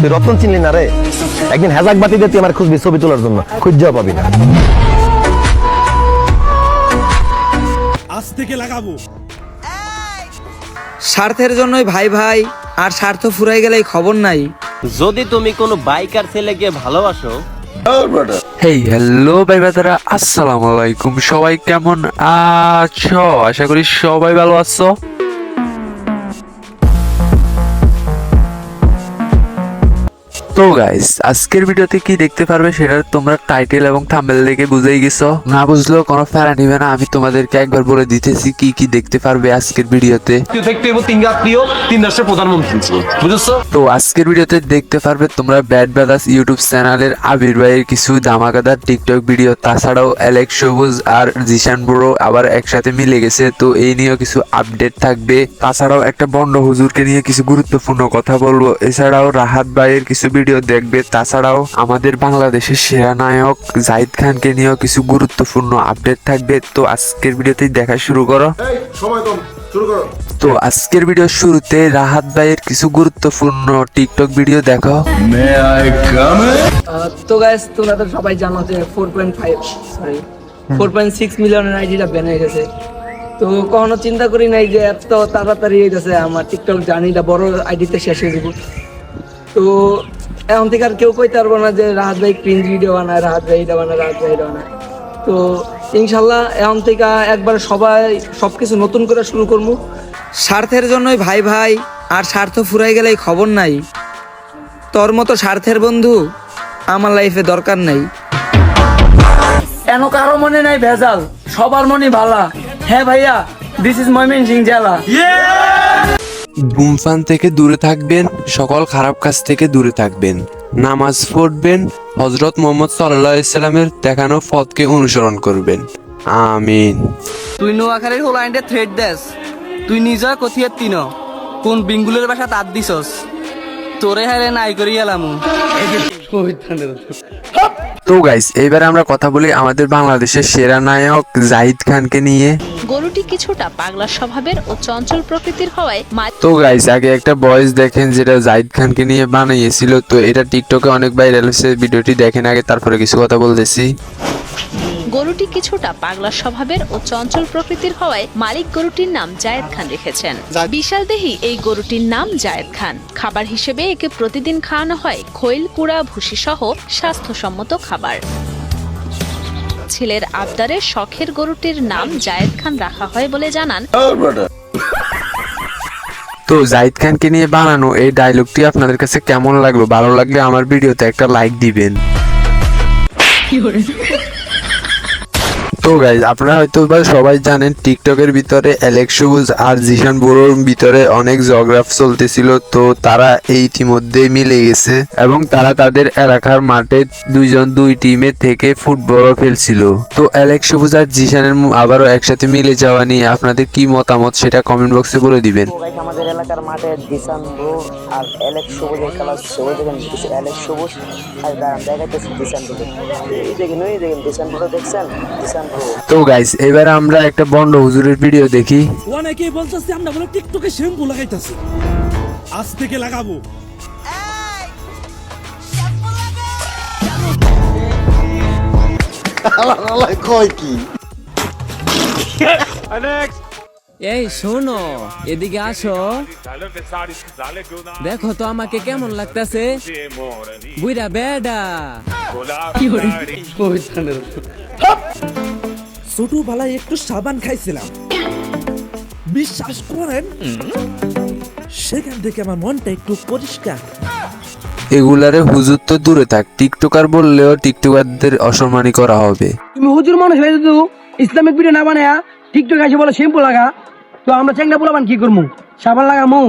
তুই রতন চিনলি না রে? একদিন হেজাক বাতি দিয়ে তুই আমার খুঁজবি ছবি তোলার জন্য। খুঁজেও পাবি না। আজ থেকে লাগাবো। স্বার্থের জন্যই ভাই ভাই আর স্বার্থ ফুরাই গেলেই খবর নাই। যদি তুমি কোনো বাইকার ছেলেকে ভালোবাসো। হেই হ্যালো ভাই বাজারা আসসালামু আলাইকুম। সবাই কেমন আছো? আশা করি সবাই ভালো আছো। তো গাইস আজকের ভিডিওতে কি দেখতে পারবে সেটা তোমরা টাইটেল এবং থাম্বনেল দেখে বুঝেই গেছো। না বুঝলেও কোনো ফেরা নিবে না আমি তোমাদেরকে একবার বলে দিতেছি কি কি দেখতে পারবে আজকের ভিডিওতে দেখতে এবং তিন আত্মীয় তিন রাষ্ট্রের প্রধানমন্ত্রী। বুঝেছ? তো আজকের ভিডিওতে দেখতে পারবে তোমরা ব্যাড ব্রাদার্স ইউটিউব চ্যানেলের আবির ভাইয়ের কিছু ধামাকাদার টিকটক ভিডিও তাছাড়াও অ্যালেক্স সবুজ আর জিশান বুড়ো আবার একসাথে মিলে গেছে তো এই নিয়েও কিছু আপডেট থাকবে। তাছাড়াও একটা বন্ড হুজুরকে নিয়ে কিছু গুরুত্বপূর্ণ কথা বলব এছাড়াও রাহাত ভাইয়ের কিছু ভিডিও দেখবে। তাছাড়াও আমাদের বাংলাদেশের সেরা নায়ক জাহিদ খানকে নিয়েও কিছু গুরুত্বপূর্ণ আপডেট থাকবে। তো আজকের ভিডিওতেই দেখা শুরু করো। তো আজকের ভিডিও শুরুতে রাহাত ভাইয়ের কিছু গুরুত্বপূর্ণ টিকটক ভিডিও দেখো। তো গাইস তোমরা তো সবাই জানো যে four point five sorry four point six মিলিয়নের আইডিটা ব্যান হয়ে গেছে। তো কখনো চিন্তা করি নাই যে এত তাড়াতাড়ি হয়ে গেছে আমার টিকটক জার্নিটা বড় আইডিতে শেষ হয়ে যাব। তো এখন থেকে আর কেউ কইতে পারব না যে রাহাত ভাই ক্রিঞ্জ ভিডিও বানায় রাহাত ভাই এটা বানায় রাহাত ভাই এটা বানায়। তো ইনশাল্লাহ এখন থেকে একবার সবাই সব কিছু নতুন করে শুরু করব। স্বার্থের জন্যই ভাই ভাই আর স্বার্থ ফুরাই গেলেই খবর নাই। তোর মতো স্বার্থের বন্ধু আমার লাইফে দরকার নাই। কেন কারও মনে নাই ভেজাল সবার মনে ভালা। হ্যাঁ ভাইয়া দিস ইজ ময়মেন সিং জেলা ধূমপান থেকে দূরে থাকবেন সকল খারাপ কাজ থেকে দূরে থাকবেন। নামাজ পড়বেন হজরত মোহাম্মদ সাল্লাহ ইসলামের দেখানো পথকে অনুসরণ করবেন। আমিন। তুই নোয়াখালীর হোলাইন্ডে থ্রেড দেস। তুই নিজা কথিয়ার তিন। কোন বিঙ্গুলের বাসা তার দিছস? তোরে হারে নাই করি এলামু তো গাইস এবারে আমরা কথা বলি আমাদের বাংলাদেশের সেরা নায়ক জাহিদ খানকে নিয়ে। গরুটি কিছুটা পাগলা স্বভাবের ও চঞ্চল প্রকৃতির হওয়ায় তো গাইস আগে একটা বয়েস দেখেন যেটা জাহিদ খানকে নিয়ে বানিয়েছিল তো এটা টিকটকে অনেক ভাইরাল হয়েছে ভিডিওটি দেখেন আগে তারপরে কিছু কথা বলতেছি। গরুটি কিছুটা পাগলা স্বভাবের ও চঞ্চল প্রকৃতির হওয়ায় মালিক গরুটির নাম জায়েদ খান রেখেছেন। বিশাল দেহি এই গরুটির নাম জায়েদ খান। খাবার হিসেবে একে প্রতিদিন খাওয়ানো হয় খৈল কুড়া ভুসি সহ স্বাস্থ্যসম্মত খাবার। ছেলের আবদারে শখের গরুটির নাম জায়েদ খান রাখা হয় বলে জানান। তো জাহিদ খানকে নিয়ে বানানো এই ডায়লগটি আপনাদের কাছে কেমন লাগল? ভালো লাগলে আমার ভিডিওতে একটা লাইক দিবেন। তো গাইজ আপনারা হয়তো বা সবাই জানেন টিকটকের ভিতরে অ্যালেক্স সবুজ আর জিশান বুড়োর ভিতরে অনেক জগ্রাফ চলতেছিল। তো তারা এই ইতিমধ্যে মিলে গেছে এবং তারা তাদের এলাকার মাঠে দুইজন, দুই টিমে থেকে ফুটবলও খেলছিল। তো অ্যালেক্স সবুজ আর জিশানের আবারও একসাথে মিলে যাওয়া নিয়ে আপনাদের কি মতামত সেটা কমেন্ট বক্সে বলে দিবেন। আমাদের এলাকার মাঠে ব্রো আর আর দেখেন ব্রো দেখছেন? ব্রো তো গাইস এবার আমরা একটা বন্ড হুজুরের ভিডিও দেখি। অনেকেই বলতেছে আমরা বলে টিকটকে শ্যাম্পু লাগাইতেছি। আজ থেকে লাগাবো। কয় কি এই শোনো এদিকে আসো। দেখো তো আমাকে কেমন লাগতেছে। বুইরা বেডা। ছোটবেলায় একটু সাবান খাইছিলাম। বিশ্বাস করেন সেখান থেকে আমার মনটা একটু পরিষ্কার। এগুলারে হুজুর তো দূরে থাক টিকটকার বললেও টিকটকারদের অসম্মানী করা হবে। তুমি হুজুর মানুষ হয়ে তো ইসলামিক ভিডিও না বানায়া টিকটক আসে বলে শ্যাম্পু লাগা তো আমরা চেঙ্গা বলাবান কি করব সাবান লাগামু?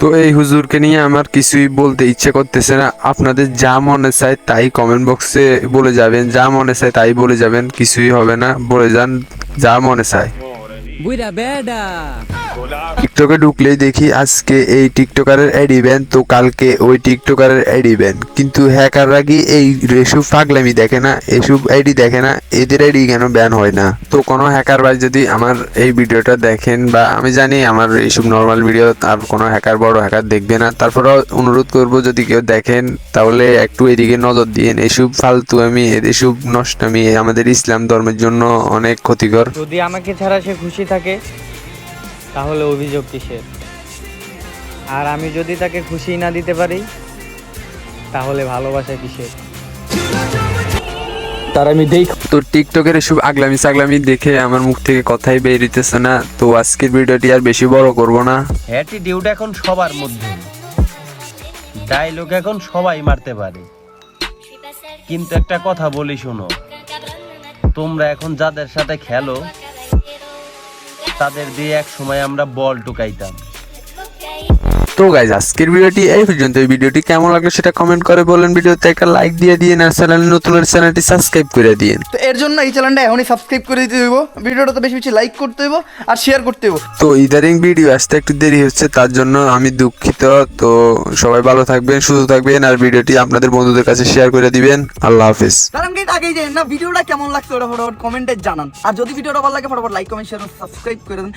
তো এই হুজুরকে নিয়ে আমার কিছুই বলতে ইচ্ছে করতেছে না। আপনাদের যা মনে চায় তাই কমেন্ট বক্সে বলে যাবেন, যা মনে চায় তাই বলে যাবেন, কিছুই হবে না। বলে যান, যা মনে চায়। বুইরা বেডা। টিকটকে ঢুকলেই দেখি আজকে এই টিকটকারের অ্যাড ইভেন্ট তো কালকে ওই টিকটকারের অ্যাড ইভেন্ট কিন্তু হ্যাকাররা কি এই এসব পাগলামি দেখে না? এসব আইডি দেখে না? এদের আইডি কেন ব্যান হয় না? তো কোনো হ্যাকার ভাই যদি আমার এই ভিডিওটা দেখেন বা আমি জানি আমার এইসব নর্মাল ভিডিও আর কোনো হ্যাকার, বড় হ্যাকার দেখবে না। তারপরেও অনুরোধ করব যদি কেউ দেখেন, তাহলে একটু এদিকে নজর দিন এসব ফালতু আমি, এসব নষ্টামি আমাদের ইসলাম ধর্মের জন্য অনেক ক্ষতিকর। যদি আমাকে ছাড়া সে খুশি থাকে তাহলে অভিযোগ কিসের? আর আমি যদি তাকে খুশি না দিতে পারি তাহলে ভালোবাসা কিসের? তার আমি দেখ তোর টিকটকের এসব আগলামি সাগলামি দেখে আমার মুখ থেকে কথাই বেরিতেছে না। তো আজকের ভিডিওটি আর বেশি বড় করব না। অ্যাটিটিউড এখন সবার মধ্যে। ডায়লগ এখন সবাই মারতে পারে। কিন্তু একটা কথা বলি শোনো। তোমরা এখন যাদের সাথে খেলো তাদের দিয়ে এক সময় আমরা বল টুকাইতাম। তো গাইজ আজকের ভিডিওটি এই পর্যন্ত। এই ভিডিওটি কেমন লাগল সেটা কমেন্ট করে বলেন। ভিডিওতে একটা লাইক দিয়ে দিন আর চ্যানেল নতুন চ্যানেলটি সাবস্ক্রাইব করে দিন। তো এর জন্য এই চ্যানেলটা এখনই সাবস্ক্রাইব করে দিতে হইব। ভিডিওটা তো বেশি বেশি লাইক করতে হইব আর শেয়ার করতে হইব। তো ইদারিং ভিডিও আসতে একটু দেরি হচ্ছে তার জন্য আমি দুঃখিত। তো সবাই ভালো থাকবেন সুস্থ থাকবেন আর ভিডিওটি আপনাদের বন্ধুদের কাছে শেয়ার করে দিবেন। আল্লাহ হাফিজ। কারণ কি আগেই যে না ভিডিওটা কেমন লাগছে ওটা ফটোফট কমেন্টে জানান। আর যদি ভিডিওটা ভালো লাগে ফটোফট লাইক কমেন্ট শেয়ার সাবস্ক্রাইব করে দেন।